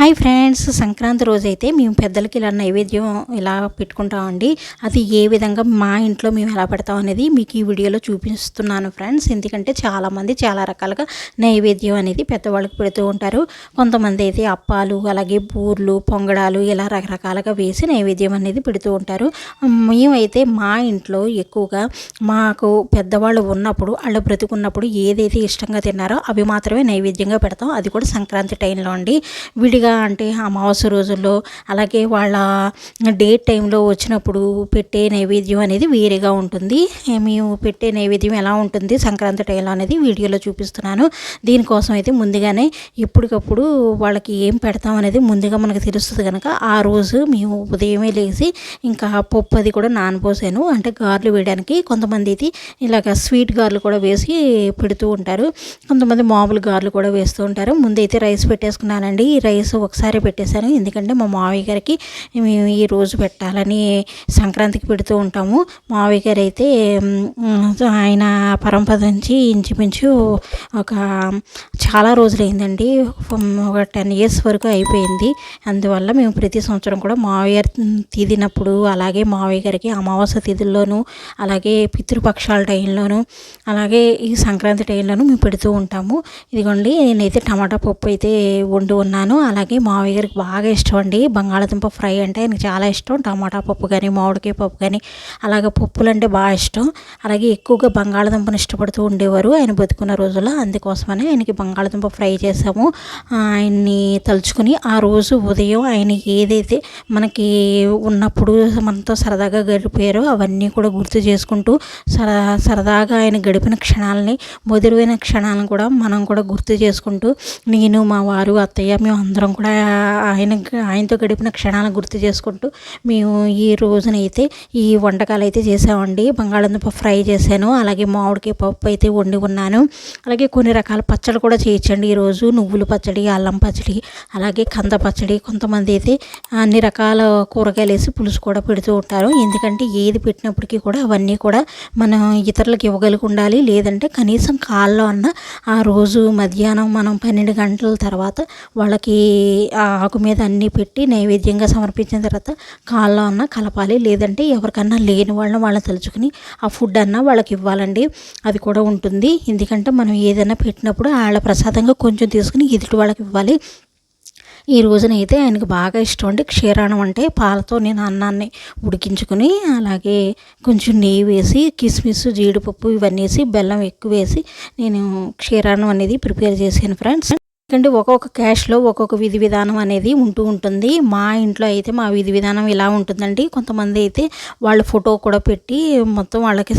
Hi friends Sankranti రోజైతే మేము పెద్దలకి ఇలా నైవేద్యం ఇలా పెట్టుకుంటామండి. అది ఏ విధంగా మా ఇంట్లో మేము ఎలా పెడతాం అనేది మీకు ఈ వీడియోలో చూపిస్తున్నాను ఫ్రెండ్స్ ఎందుకంటే చాలామంది చాలా రకాలుగా నైవేద్యం అనేది పెద్దవాళ్ళకి పెడుతూ ఉంటారు. కొంతమంది అయితే అప్పాలు అలాగే బూర్లు పొంగడాలు ఇలా రకరకాలుగా వేసి నైవేద్యం అనేది పెడుతూ ఉంటారు. మేమైతే మా ఇంట్లో ఎక్కువగా మాకు పెద్దవాళ్ళు ఉన్నప్పుడు వాళ్ళు బ్రతుకున్నప్పుడు ఏదైతే ఇష్టంగా తిన్నారో అవి మాత్రమే నైవేద్యంగా పెడతాం. అది కూడా సంక్రాంతి టైంలో అండి. విడిగా అంటే అమావాస్య రోజుల్లో అలాగే వాళ్ళ డేట్ టైంలో వచ్చినప్పుడు పెట్టే నైవేద్యం అనేది వేరేగా ఉంటుంది. మేము పెట్టే నైవేద్యం ఎలా ఉంటుంది సంక్రాంతి టైంలో అనేది వీడియోలో చూపిస్తున్నాను. దీనికోసం అయితే ముందుగానే ఎప్పటికప్పుడు వాళ్ళకి ఏం పెడతాం అనేది ముందుగా మనకు తెలుస్తుంది కనుక ఆ రోజు మేము ఉదయమే లేచి ఇంకా పప్పు అది కూడా నానపోసాను అంటే గార్లు వేయడానికి కొంతమంది అయితే ఇలాగ స్వీట్ గార్లు కూడా వేసి పెడుతూ ఉంటారు. కొంతమంది మామూలు గార్లు కూడా వేస్తూ ఉంటారు. ముందైతే రైస్ పెట్టేసుకున్నానండి. ఈ రైస్ ఒకసారి పెట్టేశాను. ఎందుకంటే మా మావయ్య గారికి మేము ఈ రోజు పెట్టాలని సంక్రాంతికి పెడుతూ ఉంటాము. మావయ్య గారు అయితే ఆయన పరంపర నుంచి ఇంచుమించు ఒక చాలా రోజులైందండి. ఒక టెన్ ఇయర్స్ వరకు అయిపోయింది. అందువల్ల మేము ప్రతి సంవత్సరం కూడా మావయ్య తిదినప్పుడు అలాగే మావయ్య గారికి అమావాస్య తిథుల్లోనూ అలాగే పితృపక్షాల టైంలోనూ అలాగే ఈ సంక్రాంతి టైంలోనూ మేము పెడుతూ ఉంటాము. ఇదిగోండి నేనైతే టమాటా పప్పు అయితే వండి ఉన్నాను అలాగే అలాగే మామయ్య గారికి బాగా ఇష్టం అండి. బంగాళాదుంప ఫ్రై అంటే ఆయనకి చాలా ఇష్టం. టమాటా పప్పు కానీ మామిడికాయ పప్పు కానీ అలాగే పప్పులు అంటే బాగా ఇష్టం. అలాగే ఎక్కువగా బంగాళాదుంపను ఇష్టపడుతూ ఉండేవారు. ఆయన బతుకున్న రోజుల్లో అందుకోసమని ఆయనకి బంగాళాదుంప ఫ్రై చేసాము ఆయన్ని తలుచుకుని ఆ రోజు ఉదయం ఆయన ఏదైతే మనకి ఉన్నప్పుడు మనతో సరదాగా గడిపారో అవన్నీ కూడా గుర్తు చేసుకుంటూ సరదా సరదాగా ఆయన గడిపిన క్షణాలని మధురమైన క్షణాలను కూడా మనం కూడా గుర్తు చేసుకుంటూ నేను మా వారు అత్తయ్య మేము అందరం కూడా ఆయన ఆయనతో గడిపిన క్షణాలను గుర్తు చేసుకుంటూ మేము ఈ రోజునైతే ఈ వంటకాలు అయితే చేసామండి. బంగాళదుంప ఫ్రై చేశాను అలాగే మామిడికాయ పప్పు అయితే వండి ఉన్నాను. అలాగే కొన్ని రకాల పచ్చడి కూడా చేయొచ్చండి ఈరోజు నువ్వుల పచ్చడి అల్లం పచ్చడి అలాగే కంద పచ్చడి కొంతమంది అయితే అన్ని రకాల కూరగాయలు వేసి పులుసు కూడా పెడుతూ ఉంటారు. ఎందుకంటే ఏది పెట్టినప్పటికీ కూడా అవన్నీ కూడా మనం ఇతరులకు ఇవ్వగలిగి ఉండాలి. లేదంటే కనీసం కాల్లో అన్న ఆ రోజు మధ్యాహ్నం మనం పన్నెండు గంటల తర్వాత వాళ్ళకి ఆ ఆకు మీద అన్నీ పెట్టి నైవేద్యంగా సమర్పించిన తర్వాత కాళ్ళలో అన్న కలపాలి. లేదంటే ఎవరికన్నా లేని వాళ్ళని వాళ్ళని తలుచుకుని ఆ ఫుడ్ అన్నా వాళ్ళకి ఇవ్వాలండి. అది కూడా ఉంటుంది. ఎందుకంటే మనం ఏదైనా పెట్టినప్పుడు వాళ్ళ ప్రసాదంగా కొంచెం తీసుకుని ఎదుటి వాళ్ళకి ఇవ్వాలి. ఈ రోజున అయితే ఆయనకు బాగా ఇష్టం అండి. క్షీరాణం అంటే పాలతో నేను అన్నాన్ని ఉడికించుకుని అలాగే కొంచెం నెయ్యి వేసి కిస్మిస్ జీడిపప్పు ఇవన్నీ వేసి బెల్లం ఎక్కువ వేసి నేను క్షీరాణం అనేది ప్రిపేర్ చేశాను ఫ్రెండ్స్. ఎందుకంటే ఒక్కొక్క క్యాష్లో ఒక్కొక్క విధి విధానం అనేది ఉంటూ ఉంటుంది. మా ఇంట్లో అయితే మా విధి విధానం ఇలా ఉంటుందండి. కొంతమంది అయితే వాళ్ళ ఫోటో కూడా పెట్టి మొత్తం వాళ్ళకి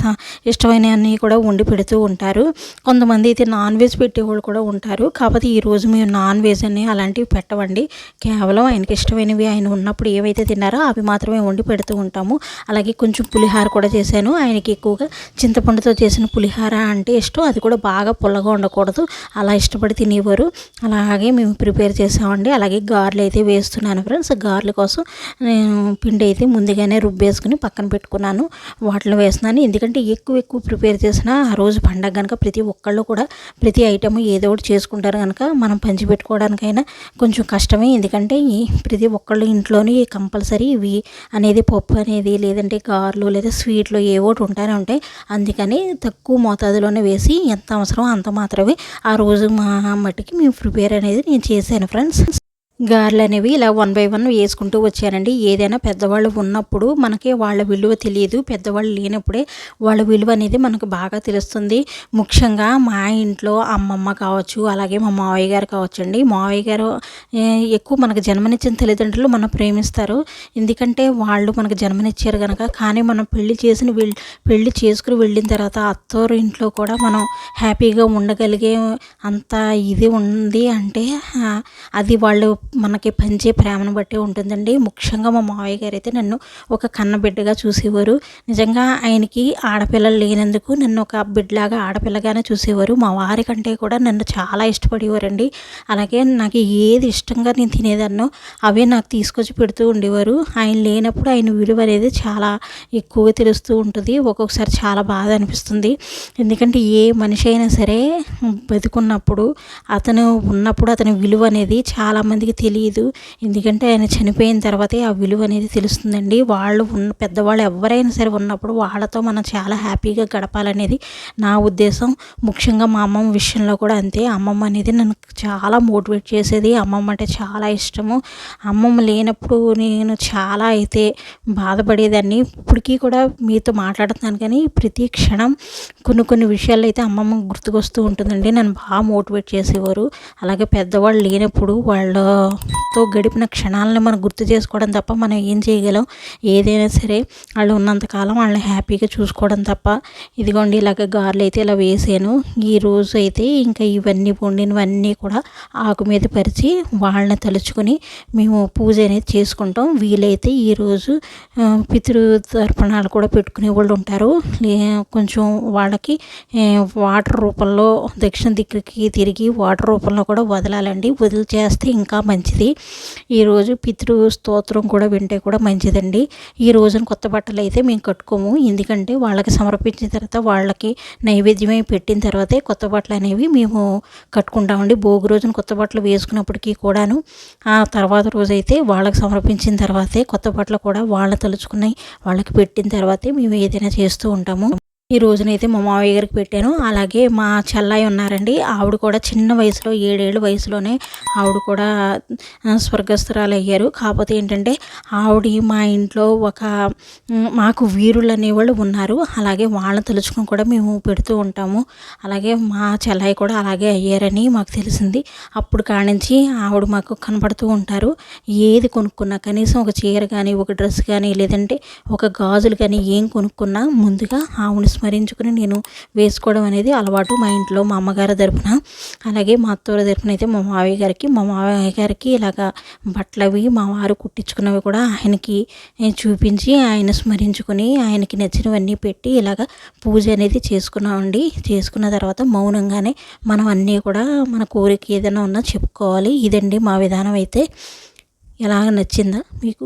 ఇష్టమైనవన్నీ కూడా వండి పెడుతూ ఉంటారు. కొంతమంది అయితే నాన్ వెజ్ పెట్టేవాళ్ళు కూడా ఉంటారు. కాకపోతే ఈరోజు మేము నాన్ వెజ్ అని అలాంటివి పెట్టవండి. కేవలం ఆయనకి ఇష్టమైనవి ఆయన ఉన్నప్పుడు ఏవైతే తిన్నారో అవి మాత్రమే వండి పెడుతూ ఉంటాము. అలాగే కొంచెం పులిహార కూడా చేశాను. ఆయనకి ఎక్కువగా చింతపండుతో చేసిన పులిహార అంటే ఇష్టం. అది కూడా బాగా పుల్లగా ఉండకూడదు. అలా ఇష్టపడి తినేవారు. అలాగే మేము ప్రిపేర్ చేసామండి. అలాగే గార్లు అయితే వేస్తున్నాను ఫ్రెండ్స్. గార్ల కోసం నేను పిండి అయితే ముందుగానే రుబ్బేసుకుని పక్కన పెట్టుకున్నాను. వాటిలో వేస్తున్నాను. ఎందుకంటే ఎక్కువ ఎక్కువ ప్రిపేర్ చేసిన ఆ రోజు పండగ కనుక ప్రతి ఒక్కళ్ళు కూడా ప్రతి ఐటమ్ ఏదో ఒకటి చేసుకుంటారు కనుక మనం పంచి పెట్టుకోవడానికైనా కొంచెం కష్టమే. ఎందుకంటే ఈ ప్రతి ఒక్కళ్ళు ఇంట్లోనే కంపల్సరీ ఇవి అనేది పప్పు అనేది లేదంటే గార్లు లేదా స్వీట్లు ఏవోటి ఒకటి ఉంటానే ఉంటాయి. అందుకని తక్కువ మోతాదులోనే వేసి ఎంత అవసరమో అంత మాత్రమే ఆ రోజు మా మట్టికి మేము ప్రిపేర్ అనేది నేను చేశాను ఫ్రెండ్స్. గారెలు అనేవి ఇలా వన్ బై వన్ వేసుకుంటూ వచ్చానండి ఏదైనా పెద్దవాళ్ళు ఉన్నప్పుడు మనకి వాళ్ళ విలువ తెలియదు. పెద్దవాళ్ళు లేనప్పుడే వాళ్ళ విలువ అనేది మనకు బాగా తెలుస్తుంది. ముఖ్యంగా మా ఇంట్లో అమ్మమ్మ కావచ్చు అలాగే మా మావయ్య గారు కావచ్చండి. మావయ్య గారు ఎక్కువ మనకు జన్మనిచ్చిన తల్లిదండ్రులు మనం ప్రేమిస్తారు. ఎందుకంటే వాళ్ళు మనకు జన్మనిచ్చారు కనుక కానీ మనం పెళ్ళి చేసిన పెళ్ళి చేసుకుని వెళ్ళిన తర్వాత అత్తోరు ఇంట్లో కూడా మనం హ్యాపీగా ఉండగలిగే అంత ఇది ఉంది అంటే అది వాళ్ళు మనకి పంచే ప్రేమను బట్టి ఉంటుందండి. ముఖ్యంగా మా మావయ్య గారు అయితే నన్ను ఒక కన్న బిడ్డగా చూసేవారు. నిజంగా ఆయనకి ఆడపిల్లలు లేనందుకు నన్ను ఒక బిడ్డలాగా ఆడపిల్లగానే చూసేవారు. మా వారి కంటే కూడా నన్ను చాలా ఇష్టపడేవారండి. అలాగే నాకు ఏది ఇష్టంగా నేను తినేదాన్నో అవే నాకు తీసుకొచ్చి పెడుతూ ఉండేవారు. ఆయన లేనప్పుడు ఆయన విలువ అనేది చాలా ఎక్కువగా తెలుస్తూ ఉంటుంది. ఒక్కొక్కసారి చాలా బాధ అనిపిస్తుంది. ఎందుకంటే ఏ మనిషి అయినా సరే బతుకున్నప్పుడు అతను ఉన్నప్పుడు అతని విలువ అనేది చాలామందికి తెలియదు ఎందుకంటే ఆయన చనిపోయిన తర్వాతే ఆ విలువ అనేది తెలుస్తుందండి. వాళ్ళు ఉన్న పెద్దవాళ్ళు ఎవరైనా సరే ఉన్నప్పుడు వాళ్ళతో మనం చాలా హ్యాపీగా గడపాలనేది నా ఉద్దేశం. ముఖ్యంగా మా అమ్మమ్మ విషయంలో కూడా అంతే. అమ్మమ్మ అనేది నన్ను చాలా మోటివేట్ చేసేది. అమ్మమ్మ అంటే చాలా ఇష్టము. అమ్మమ్మ లేనప్పుడు నేను చాలా అయితే బాధపడేదాన్ని. ఇప్పటికీ కూడా మీతో మాట్లాడుతున్నాను కానీ ప్రతి క్షణం కొన్ని కొన్ని విషయాలు అయితే అమ్మమ్మ గుర్తుకొస్తూ ఉంటుందండి. నన్ను బాగా మోటివేట్ చేసేవారు. అలాగే పెద్దవాళ్ళు లేనప్పుడు వాళ్ళ వాళ్ళతో గడిపిన క్షణాలను మనం గుర్తు చేసుకోవడం తప్ప మనం ఏం చేయగలం? ఏదైనా సరే వాళ్ళు ఉన్నంతకాలం వాళ్ళని హ్యాపీగా చూసుకోవడం తప్ప. ఇదిగోండి ఇలాగ గారెలు అయితే ఇలా వేసాను. ఈ రోజు అయితే ఇంకా ఇవన్నీ వండినవన్నీ కూడా ఆకు మీద పరిచి వాళ్ళని తలుచుకొని మేము పూజ అనేది చేసుకుంటాం. వీలైతే ఈరోజు పితృ తర్పణాలు కూడా పెట్టుకునే వాళ్ళు ఉంటారు. కొంచెం వాళ్ళకి వాటర్ రూపంలో దక్షిణ దిక్కుకి తిరిగి వాటర్ రూపంలో కూడా వదలాలండి. వదిలి చేస్తే ఇంకా మంచిది. ఈరోజు పితృ స్తోత్రం కూడా వింటే కూడా మంచిదండి. ఈ రోజున కొత్త బట్టలు అయితే మేము కట్టుకోము. ఎందుకంటే వాళ్ళకి సమర్పించిన తర్వాత వాళ్ళకి నైవేద్యమే పెట్టిన తర్వాతే కొత్త బట్టలు అనేవి మేము కట్టుకుంటామండి. భోగి రోజున కొత్త బట్టలు వేసుకున్నప్పటికీ కూడాను ఆ తర్వాత రోజైతే వాళ్ళకి సమర్పించిన తర్వాతే కొత్త బట్టలు కూడా వాళ్ళని తలుచుకున్నాయి. వాళ్ళకి పెట్టిన తర్వాతే మేము ఏదైనా చేస్తూ ఉంటాము. ఈ రోజునైతే మా మావయ్య గారికి పెట్టాను. అలాగే మా చెల్లాయి ఉన్నారండి. ఆవిడ కూడా చిన్న వయసులో ఏడేళ్ళ వయసులోనే ఆవిడ కూడా స్వర్గస్థురాలు అయ్యారు కాకపోతే ఏంటంటే ఆవిడ మా ఇంట్లో ఒక మాకు వీరులు అనేవాళ్ళు ఉన్నారు. అలాగే వాళ్ళని తలుచుకొని కూడా మేము పెడుతూ ఉంటాము. అలాగే మా చెల్లాయి కూడా అలాగే అయ్యారని మాకు తెలిసింది. అప్పుడు కానించి ఆవిడ మాకు కనపడుతూ ఉంటారు. ఏది కొనుక్కున్నా కనీసం ఒక చీర కానీ ఒక డ్రెస్ కానీ లేదంటే ఒక గాజులు కానీ ఏం కొనుక్కున్నా ముందుగా ఆవిడ స్మరించుకుని నేను వేసుకోవడం అనేది అలవాటు మా ఇంట్లో మా అమ్మగారి తరపున. అలాగే మా అత్తవారి తరపున అయితే మా మావయ్య గారికి మా మావయ్య గారికి ఇలాగ బట్టలవి మా వారు కుట్టించుకున్నవి కూడా ఆయనకి చూపించి ఆయన స్మరించుకొని ఆయనకి నచ్చినవన్నీ పెట్టి ఇలాగ పూజ అనేది చేసుకున్నామండి చేసుకున్న తర్వాత మౌనంగానే మనం అన్నీ కూడా మన కోరిక ఏదైనా ఉన్నా చెప్పుకోవాలి. ఇదండి మా విధానం అయితే. ఎలాగ నచ్చిందా మీకు?